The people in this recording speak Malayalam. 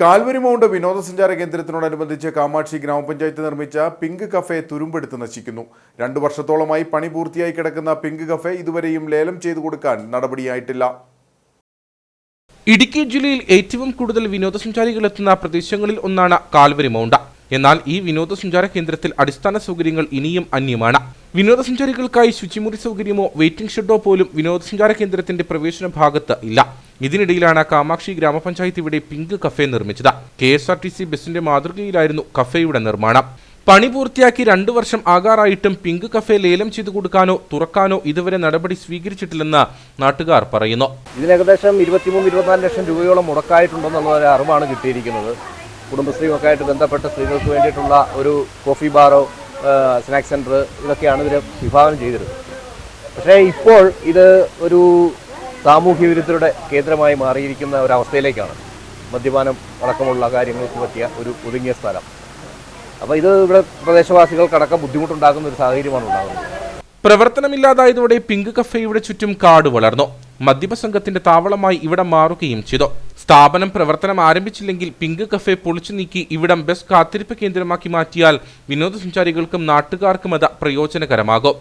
കാൽവരി മൗണ്ട് വിനോദസഞ്ചാര കേന്ദ്രത്തിനോടനുബന്ധിച്ച് കാമാക്ഷി ഗ്രാമപഞ്ചായത്ത് നിർമ്മിച്ച പിങ്ക് കഫേ തുരുമ്പെടുത്ത് നശിക്കുന്നു. രണ്ടു വർഷത്തോളമായി പണി പൂർത്തിയായി കിടക്കുന്ന പിങ്ക് കഫേ ഇതുവരെയും ലേലം ചെയ്തു കൊടുക്കാൻ നടപടിയായിട്ടില്ല. ഇടുക്കി ജില്ലയിൽ ഏറ്റവും കൂടുതൽ വിനോദസഞ്ചാരികൾ എത്തുന്ന പ്രദേശങ്ങളിൽ ഒന്നാണ് കാൽവരി മൗണ്ട. എന്നാൽ ഈ വിനോദസഞ്ചാര കേന്ദ്രത്തിൽ അടിസ്ഥാന സൗകര്യങ്ങൾ ഇനിയും അന്യമാണ്. വിനോദസഞ്ചാരികൾക്കായി ശുചിമുറി സൗകര്യമോ വെയിറ്റിംഗ് ഷെഡോ പോലും വിനോദസഞ്ചാര കേന്ദ്രത്തിന്റെ പ്രവേശന ഭാഗത്ത് ഇല്ല. ഇതിനിടയിലാണ് കാമാക്ഷി ഗ്രാമപഞ്ചായത്ത് ഇവിടെ പിങ്ക് കഫേ നിർമ്മിച്ചത്. K S R T C ബസിന്റെ മാതൃകയിലായിരുന്നു കഫേയുടെ നിർമ്മാണം. പണി പൂർത്തിയാക്കി രണ്ടു വർഷം ആകാറായിട്ടും പിങ്ക് കഫേ ലേലം ചെയ്തു കൊടുക്കാനോ തുറക്കാനോ ഇതുവരെ നടപടി സ്വീകരിച്ചിട്ടില്ലെന്ന് നാട്ടുകാർ പറയുന്നു. ഇതിന് ഏകദേശം ഇരുപത്തിമൂന്ന് ഇരുപത്തിനാല് ലക്ഷം രൂപയോളം മുടക്കായിട്ടുണ്ടെന്നുള്ള ഒരു അറിവാണ് കിട്ടിയിരിക്കുന്നത്. കുടുംബശ്രീയുമൊക്കെ ആയിട്ട് ബന്ധപ്പെട്ട സ്ത്രീകൾക്ക് വേണ്ടിയിട്ടുള്ള ഒരു കോഫി ബാറോ സ്നാക്സ് സെന്റർ ഇതൊക്കെയാണ് ഇതിൽ വിഭാവനം ചെയ്തിരുന്നത്. പക്ഷേ ഇപ്പോൾ ഇത് ഒരു സാമൂഹ്യ വിരുദ്ധരുടെ കേന്ദ്രമായി മാറിയിരിക്കുന്ന ഒരവസ്ഥയിലേക്കാണ് മദ്യപാനം അടക്കമുള്ള കാര്യങ്ങൾക്ക് പറ്റിയ ഒരു ഒതുങ്ങിയ സ്ഥലം. അപ്പോൾ ഇത് ഇവിടെ പ്രദേശവാസികൾക്കടക്കം ബുദ്ധിമുട്ടുണ്ടാക്കുന്ന ഒരു സാഹചര്യമാണ് ഉണ്ടാകുന്നത്. പ്രവർത്തനമില്ലാതായതോടെ പിങ്ക് കഫേയുടെ ചുറ്റും കാട് വളർന്നു. മദ്യപ സംഘത്തിന്റെ താവളമായി ഇവിടം മാറുകയും ചെയ്തു. സ്ഥാപനം പ്രവർത്തനം ആരംഭിച്ചില്ലെങ്കിൽ പിങ്ക് കഫേ പൊളിച്ചു നീക്കി ഇവിടം ബസ് കാത്തിരിപ്പ് കേന്ദ്രമാക്കി മാറ്റിയാൽ വിനോദസഞ്ചാരികൾക്കും നാട്ടുകാർക്കും അത് പ്രയോജനകരമാകും.